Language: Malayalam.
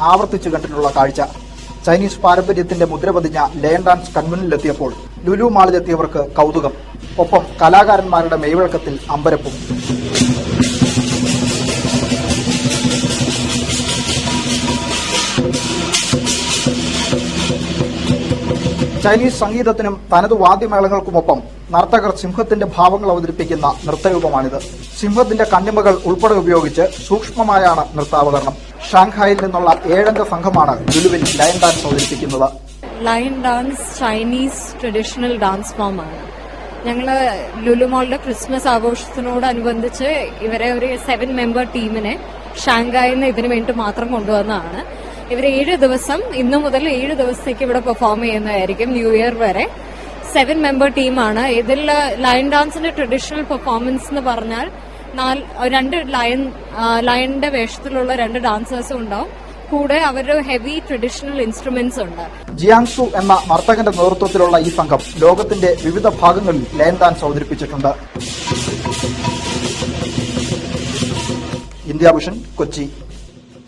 ആവർത്തിച്ചു കണ്ടിട്ടുള്ള കാഴ്ച. ചൈനീസ് പാരമ്പര്യത്തിന്റെ മുദ്ര പതിഞ്ഞ ലയൺ ഡാൻസ് കൺവെനിലെത്തിയപ്പോൾ ലുലു മാളിലെത്തിയവർക്ക് കൗതുകം. ഒപ്പം കലാകാരന്മാരുടെ മെയ്വഴക്കത്തിൽ അമ്പരപ്പും. ചൈനീസ് സംഗീതത്തിനും തനത് വാദ്യമേളങ്ങൾക്കുമൊപ്പം നർത്തകർ സിംഹത്തിന്റെ ഭാവങ്ങൾ അവതരിപ്പിക്കുന്ന നൃത്തരൂപമാണിത്. സിംഹത്തിന്റെ കണ്ണിമകൾ ഉൾപ്പെടെ ഉപയോഗിച്ച് സൂക്ഷ്മമായാണ് നൃത്താവതരണം. ഷാങ്ഹായിൽ നിന്നുള്ള ഏഴംഗ സംഘമാണ് ലുലുവിൽ ലയൺ ഡാൻസ് അവതരിപ്പിക്കുന്നത്. Lion dance Chinese traditional dance ഫോമാണ്. ഞങ്ങൾ ലുലുമോളുടെ ക്രിസ്മസ് ആഘോഷത്തിനോടനുബന്ധിച്ച് ഇവരെ ഒരു സെവൻ മെമ്പർ ടീമിനെ ഷാങ്കായിൽ നിന്ന് ഇതിനു വേണ്ടി മാത്രം കൊണ്ടുവന്നതാണ്. ഇവർ ഏഴ് ദിവസം ഇന്നു മുതൽ ഏഴ് ദിവസത്തേക്ക് ഇവിടെ പെർഫോം ചെയ്യുന്നതായിരിക്കും ന്യൂ ഇയർ വരെ. സെവൻ മെമ്പർ ടീമാണ്. ഇതിൽ ലൈൻ ഡാൻസിന്റെ ട്രഡീഷണൽ പെർഫോമൻസ് എന്ന് പറഞ്ഞാൽ നാല് രണ്ട് ലയൺ ലയണിന്റെ വേഷത്തിലുള്ള രണ്ട് ഡാൻസേഴ്സും ഉണ്ടാവും. കൂടെ അവരുടെ ഹെവി ട്രഡീഷണൽ ഇൻസ്ട്രുമെന്റ്സ് ഉണ്ട്. ജിയാങ്സു എന്ന നർത്തകന്റെ നേതൃത്വത്തിലുള്ള ഈ സംഘം ലോകത്തിന്റെ വിവിധ ഭാഗങ്ങളിൽ ലയൻ ഡാൻസ് അവതരിപ്പിച്ചിട്ടുണ്ട്. India vision Kochi.